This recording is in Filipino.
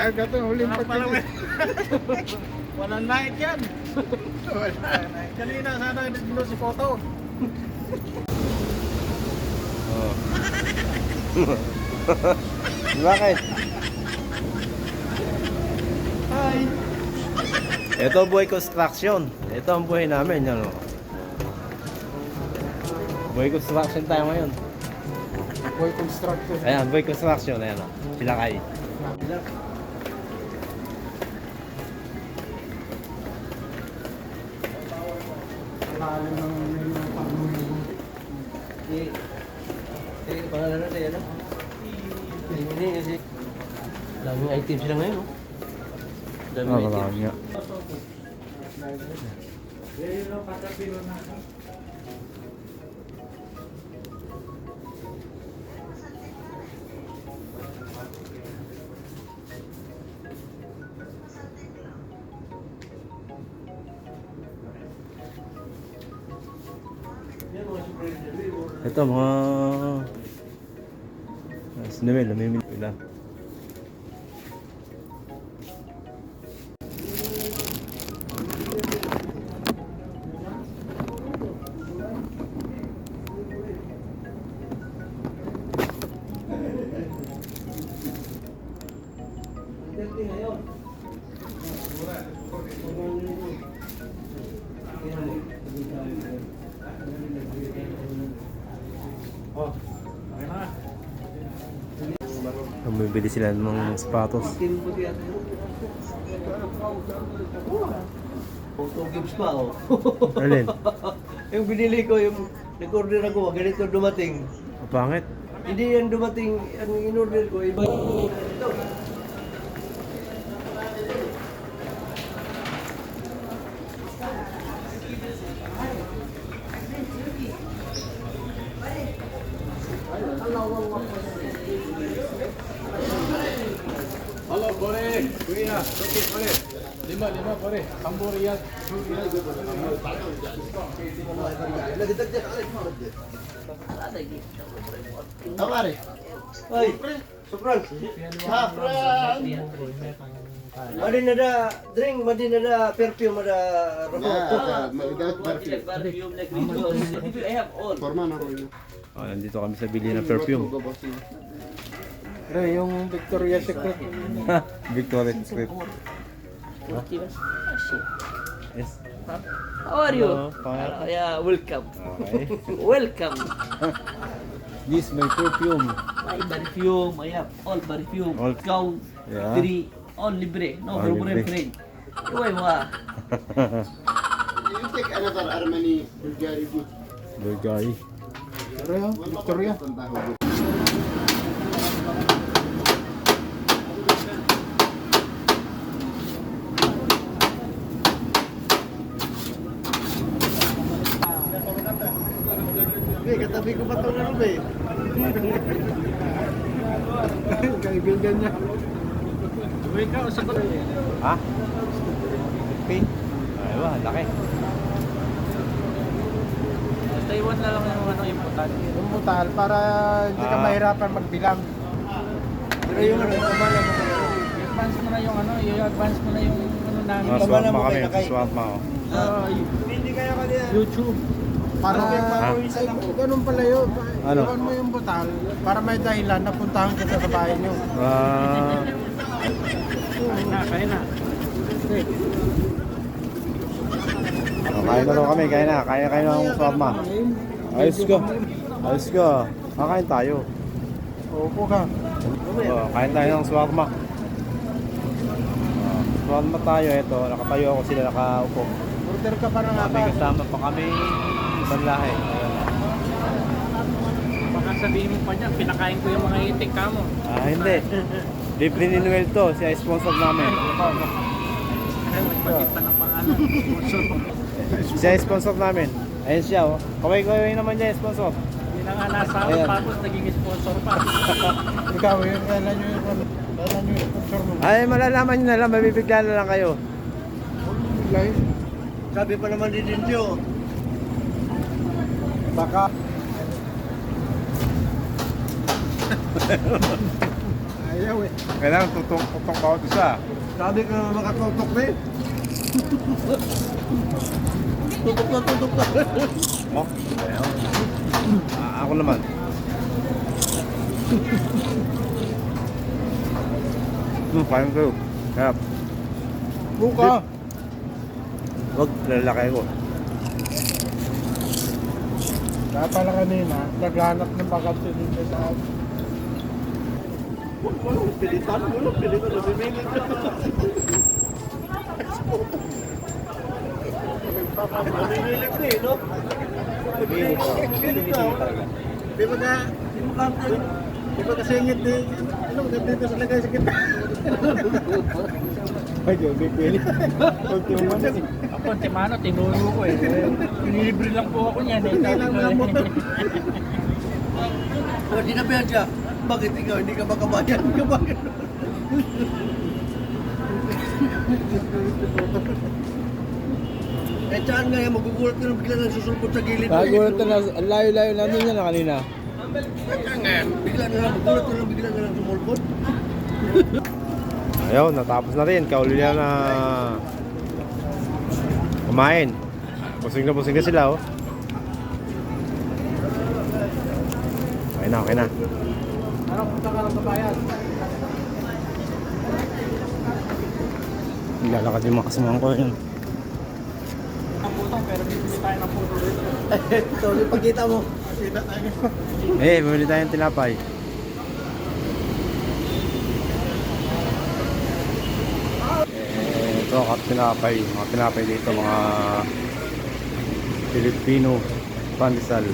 Karga to, huling pagkakas. Walang light yan. Kanina sana dito si Koto. Oh. Bakit? Hi. Ito buhay construction. Ito ang buhay namin. Yan, oh. Buhay construction tayo ngayon. Boy construction. Ayan, buhay construction. Ayan, oh. Sila kay. Lalim ng ng pangulong. Eh, eh, pangalan na tayo, ano? Hindi, kasi daming item sila ngayon, no? Daming Oh, item. marami nga. Ito mga Sinimil, namimili sila. Bumibili sila ng mga sapatos. Photo gives pa, oh. Alin? yung binili ko, yung nag-order ako, ganito dumating. Ang Pangit. Hindi yan dumating, ang in-order ko, iba yung ito. Halo, pare. Kuya, okay, pare. Lima, lima, pare. Sambo riyad. Tawari. Ay, Sopran. Sopran. Madi na da drink, madi na da perfume, ada Forma na rin. Oh, nandito kami sa bili ng perfume. Pero yung Victoria's Secret. Victoria's Secret. Yes. How are you? Hello, fine. Uh, yeah, welcome. Okay. welcome. This my perfume. My perfume, I have all perfume. All- Ikaw, Yeah. three, all libre. No All problem, libre. friend. Mo ah. You take another Armani Bulgari good. Bulgari. Yung Victoria. Eh, katabi ko pa ito na eh. Kaibigan niya. Ha? Pay. Ay, ba, laki. Basta iwan na lang yung ano. Yung mutal para hindi ka Ah. mahirapan magbilang. Pero yung ano, kamala mo kayo. I-advance mo na yung ano, i-advance mo na yung ano namin. Swap mo kami. Swap mo. Ah, Hindi kaya ka niya. YouTube. Para ay, ganun pala yun. Ano? Iwan mo yung butal para may dahilan na puntahan kita sa bahay niyo. Ah, Kaya na, kaya na. oh, kain na rin kami. Kain na. Kain na kayo ng swap mo. Ayos ko. Ayos ko. Kakain tayo. Opo ka. Oh, kain tayo ng swarma. Oh, swarma tayo. Ito, nakatayo ako sila nakaupo. Order ka pa ng May apat. kasama pa kami ibang lahi. Baka sabihin mo pa niya, pinakain ko yung mga itik ka mo. Ah, hindi. Libre ni Noel to. Siya ay sponsor namin. Ng pangalan. Mo. Siya ay sponsor namin. Ayun siya oh. Kaway-kaway naman niya sponsor. Hindi na nga nasa Ayan. tapos naging sponsor pa. Ikaw, yung kailan nyo yung kailan nyo yung sponsor mo. Ay, malalaman nyo na lang. Mabibigla na lang kayo. Sabi pa naman din din. Baka. Sayaw eh. Kailangan tutok, tutok bawat isa. Sabi ka makatutok na eh. Tutok na tutok na. Oh, ayaw. Ah, ako naman. Hmm, kain kayo. Kaya, Buka. wag, lalaki ko. Kaya pala kanina, naghanap ng vacancy dito sa akin. Walang pilitan, walang pilitan. Namimili ka. Namimili ka eh, no? Namimili ka. Di ba ka, di mo ka, di ba kasi ingit eh, ano, nandito sa lagay sa kita. Ay, di, di pwede. Ultimo man eh. Ako, Timano, tinuro ko eh. Pinilibre lang po ako niyan eh. Hindi lang lang mo to. eh. Di na ba siya? Bakit ikaw hindi ka makabayan? Hindi ka bayan? eh, saan nga yan? Magugulat ka na bigla nang susulpot sa gilid. Nagulat na, ang layo-layo namin yan na kanina. Bigla na lang, magulat ka na bigla na lang sumulpot. Ayun, natapos na rin. Kauli na na kumain. Busing na busing na sila, oh. Okay na, okay na. Ano punta ka ng babayan? Lalakad yung mga kasamahan ko yun. Ang putong, pero bibili tayo ng puto dito. Ito, pagkita mo. Eh, bumili tayong tinapay. Ito, kat tinapay. Mga tinapay dito, mga Filipino pandesal.